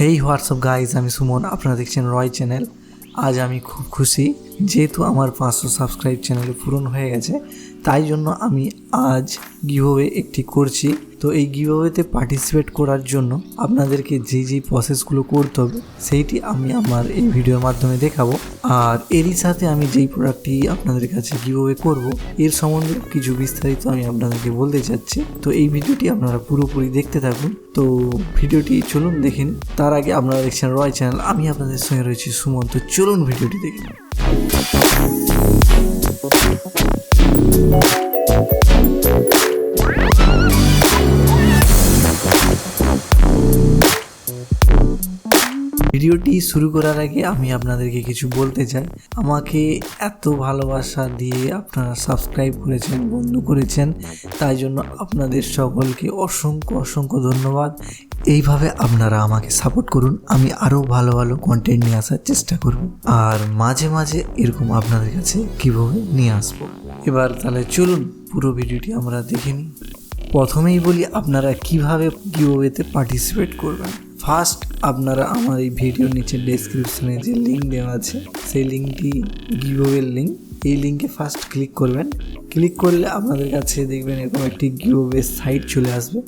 হেই WhatsApp guys আমি সুমন। আপনারা দেখছেন রয় চ্যানেল আজ আমি খুব খুশি। যেহেতু আমার পাঁচশো সাবস্ক্রাইব চ্যানেলে পূরণ হয়ে গেছে, তাই জন্য আমি আজ গিভওয়ে একটি করছি। তো এই গিভওয়েতে পার্টিসিপেট করার জন্য আপনাদেরকে যেই যেই প্রসেসগুলো করতে হবে, সেইটি আমি আমার এই ভিডিওর মাধ্যমে দেখাবো। আর এরই সাথে আমি যেই প্রোডাক্টটি আপনাদের কাছে গিভওয়ে করব, এর সম্বন্ধে কিছু বিস্তারিত আমি আপনাদেরকে বলতে চাচ্ছি। তো এই ভিডিওটি আপনারা পুরোপুরি দেখতে থাকুন। তো ভিডিওটি চলুন দেখেন তার আগে আপনারা দেখছেন রয় চ্যানেল আমি আপনাদের সঙ্গে রয়েছি সুমন তো চলুন ভিডিওটি দেখে thank you ভিডিওটি শুরু করার আগে আমি আপনাদেরকে কিছু বলতে চাই। আমাকে এত ভালোবাসা দিয়ে আপনারা সাবস্ক্রাইব করেছেন, বন্ধু করেছেন, তাই জন্য আপনাদের সকলকে অসংখ্য অসংখ্য ধন্যবাদ। এইভাবে আপনারা আমাকে সাপোর্ট করুন, আমি আরও ভালো ভালো কন্টেন্ট নিয়ে আসার চেষ্টা করব। আর মাঝে মাঝে এরকম আপনাদের কাছে কীভাবে নিয়ে আসব। এবার তাহলে চলুন, পুরো ভিডিওটি আমরা দেখে নিই। প্রথমেই বলি, আপনারা কীভাবে গিওয়েতে পার্টিসিপেট করবেন? ফার্স্ট আপনারা আমার এই ভিডিওর নিচে ডেসক্রিপশনে যে লিঙ্ক দেওয়া আছে, সেই লিঙ্কটি গিভওয়ের লিঙ্ক এই লিঙ্কে ফার্স্ট ক্লিক করবেন। ক্লিক করলে আপনাদের কাছে দেখবেন এরকম একটি গিওয়ে সাইট চলে আসবে।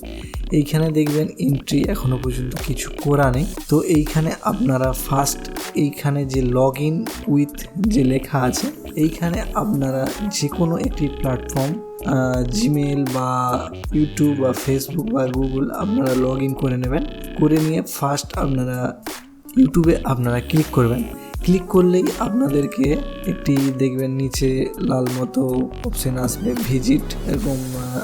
এইখানে দেখবেন এন্ট্রি এখনও পর্যন্ত কিছু করা নেই। তো এইখানে আপনারা ফার্স্ট এইখানে যে লগ ইন উইথ যে লেখা আছে, এইখানে আপনারা যে কোনো একটি প্ল্যাটফর্ম জিমেল বা ইউটিউব বা ফেসবুক বা গুগল আপনারা লগ ইন করে নেবেন। করে নিয়ে ফার্স্ট আপনারা ইউটিউবে আপনারা ক্লিক করবেন। ক্লিক করলেই আপনাদেরকে একটি দেখবেন নিচে লাল মতো অপশন আসবে ভিজিট এরকম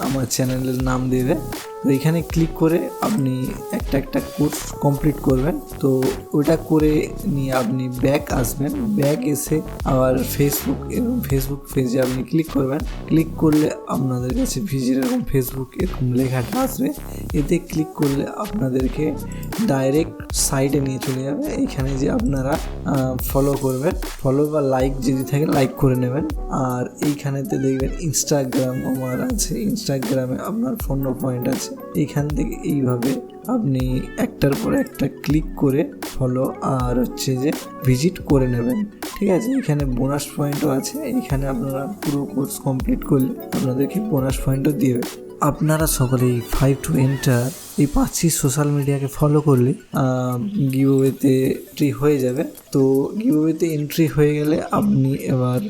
আমার চ্যানেলের নাম দেবে। তো এখানে ক্লিক করে আপনি একটা একটা কোর্স কমপ্লিট করবেন। তো ওটা করে নিয়ে আপনি ব্যাক আসবেন। ব্যাক এসে আবার ফেসবুক এবং ফেসবুক পেজে আপনি ক্লিক করবেন। ক্লিক করলে আপনাদের কাছে ভিজিট এরকম ফেসবুক এরকম লেখাটা আসবে। এতে ক্লিক করলে আপনাদেরকে ডাইরেক্ট সাইটে নিয়ে চলে যাবে। এখানে যে আপনারা ফলো করবেন। ফলো বা লাইক যদি থাকে লাইক করে নেবেন। আর এইখানেতে দেখবেন ইনস্টাগ্রাম আমার আছে। ইনস্টাগ্রামে আপনার ফোন পয়েন্ট আছে। এইখান থেকে এইভাবে আপনি একটার পর একটা ক্লিক করে ফলো আর হচ্ছে যে ভিজিট করে নেবেন। ঠিক আছে? এখানে বোনাস পয়েন্টও আছে। এইখানে আপনারা পুরো কোর্স কমপ্লিট করলে আপনাদেরকে বোনাস পয়েন্টও দিবে। আপনারা সকলেই ফাইভ টু এন্টার এই পাঁচটি সোশ্যাল মিডিয়াকে ফলো করলে গিওয়েতে এন্ট্রি হয়ে যাবে। তো গিওয়েতে এন্ট্রি হয়ে গেলে আপনি এবার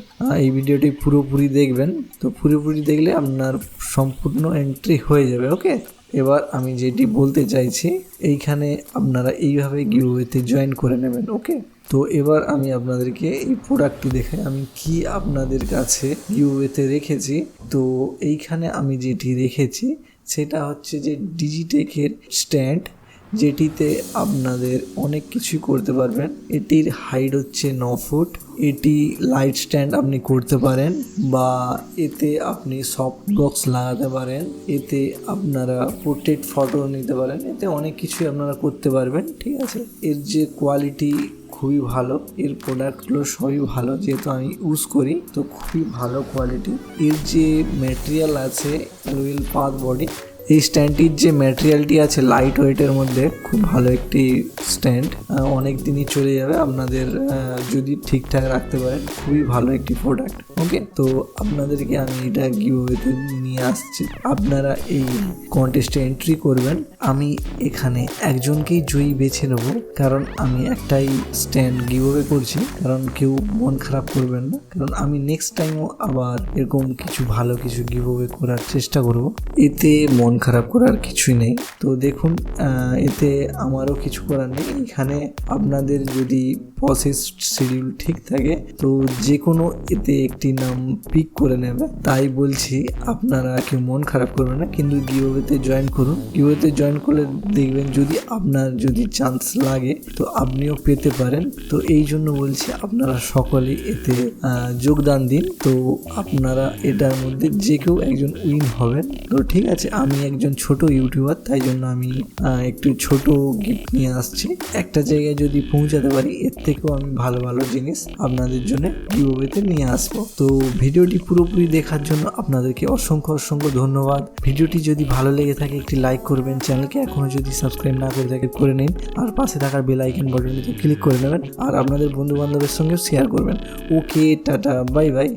এই ভিডিওটি পুরোপুরি দেখবেন। তো পুরোপুরি দেখলে আপনার সম্পূর্ণ এন্ট্রি হয়ে যাবে ওকে এবার আমি যেটি বলতে চাইছি, এইখানে আপনারা এইভাবে গিওয়েতে জয়েন করে নেবেন ওকে তো এবার আমি আপনাদেরকে এই প্রোডাক্টটি দেখাই, আমি কি আপনাদের কাছে গিওয়েতে রেখেছি। তো এইখানে আমি যেটি রেখেছি, সেটা হচ্ছে যে ডিজিটেকের স্ট্যান্ড যেটিতে আপনাদের অনেক কিছুই করতে পারবেন। এটির হাইট হচ্ছে ন ফুট। এটি লাইট স্ট্যান্ড আপনি করতে পারেন বা এতে আপনি সফট বক্স লাগাতে পারেন। এতে আপনারা পোর্ট্রেট ফটো নিতে পারেন। এতে অনেক কিছুই আপনারা করতে পারবেন, ঠিক আছে? এর যে কোয়ালিটি খুবই ভালো, এর প্রোডাক্টগুলো সবই ভালো, যেহেতু আমি ইউজ করি, তো খুবই ভালো কোয়ালিটি এর যে ম্যাটেরিয়াল আছে রয়েল পাথ বডি এই স্ট্যান্ডটির যে ম্যাটেরিয়ালটি আছে লাইট ওয়েটের মধ্যে, খুব ভালো একটি স্ট্যান্ড অনেক দিনই চলে যাবে। আপনাদের যদি ঠিকঠাক রাখতে পারেন, খুবই ভালো একটি প্রোডাক্ট ওকে তো আপনাদেরকে আমি এটা গিভওয়েতে নিয়ে আসছি। আপনারা এই কন্টেস্টে এন্ট্রি করবেন আমি এখানে একজনকেই জয়ী বেছে নেব, কারণ আমি একটাই স্ট্যান্ড গিভওয়ে করছি, কারণ কেউ মন খারাপ করবেন না, কারণ আমি নেক্সট টাইমও আবার এরকম কিছু ভালো কিছু গিভওয়ে করার চেষ্টা করব। এতে মন খারাপ করার কিছুই নেই। তো দেখুন এতে আমারও কিছু করার নেই। এখানে আপনাদের যদি প্রসেস শিডিউল ঠিক থাকে, তো যে কোনো এতে একটি নাম পিক করে নেবে। তাই বলছি, আপনারা কেউ মন খারাপ করবেন না, কিন্তু গিওয়েতে জয়েন করুন। গিওয়েতে জয়েন করলে দেখবেন, যদি আপনার যদি চান্স লাগে, তো আপনিও পেতে পারেন। তো এই জন্য বলছি, আপনারা সকলে এতে যোগদান দিন। তো আপনারা এটার মধ্যে যে কেউ একজন উইন হবেন। তো ঠিক আছে, আমি একজন ছোট ইউটিউবার তাই জন্য আমি একটু ছোট গিফট নিয়ে আসছি। একটা জায়গায় যদি পৌঁছাতে পারি, এর থেকেও আমি ভালো ভালো জিনিস আপনাদের জন্য গিভওয়েতে নিয়ে আসব। তো ভিডিওটি পুরোপুরি দেখার জন্য আপনাদেরকে অসংখ্য অসংখ্য ধন্যবাদ। ভিডিওটি যদি ভালো লেগে থাকে, একটি লাইক করবেন চ্যানেলকে এখনও যদি সাবস্ক্রাইব না করে থাকে, করে নিন। আর পাশে থাকার বেল আইকন বাটনটিতে ক্লিক করে নেবেন। আর আপনাদের বন্ধু বান্ধবের সঙ্গেও শেয়ার করবেন। ওকে, টাটা বাই বাই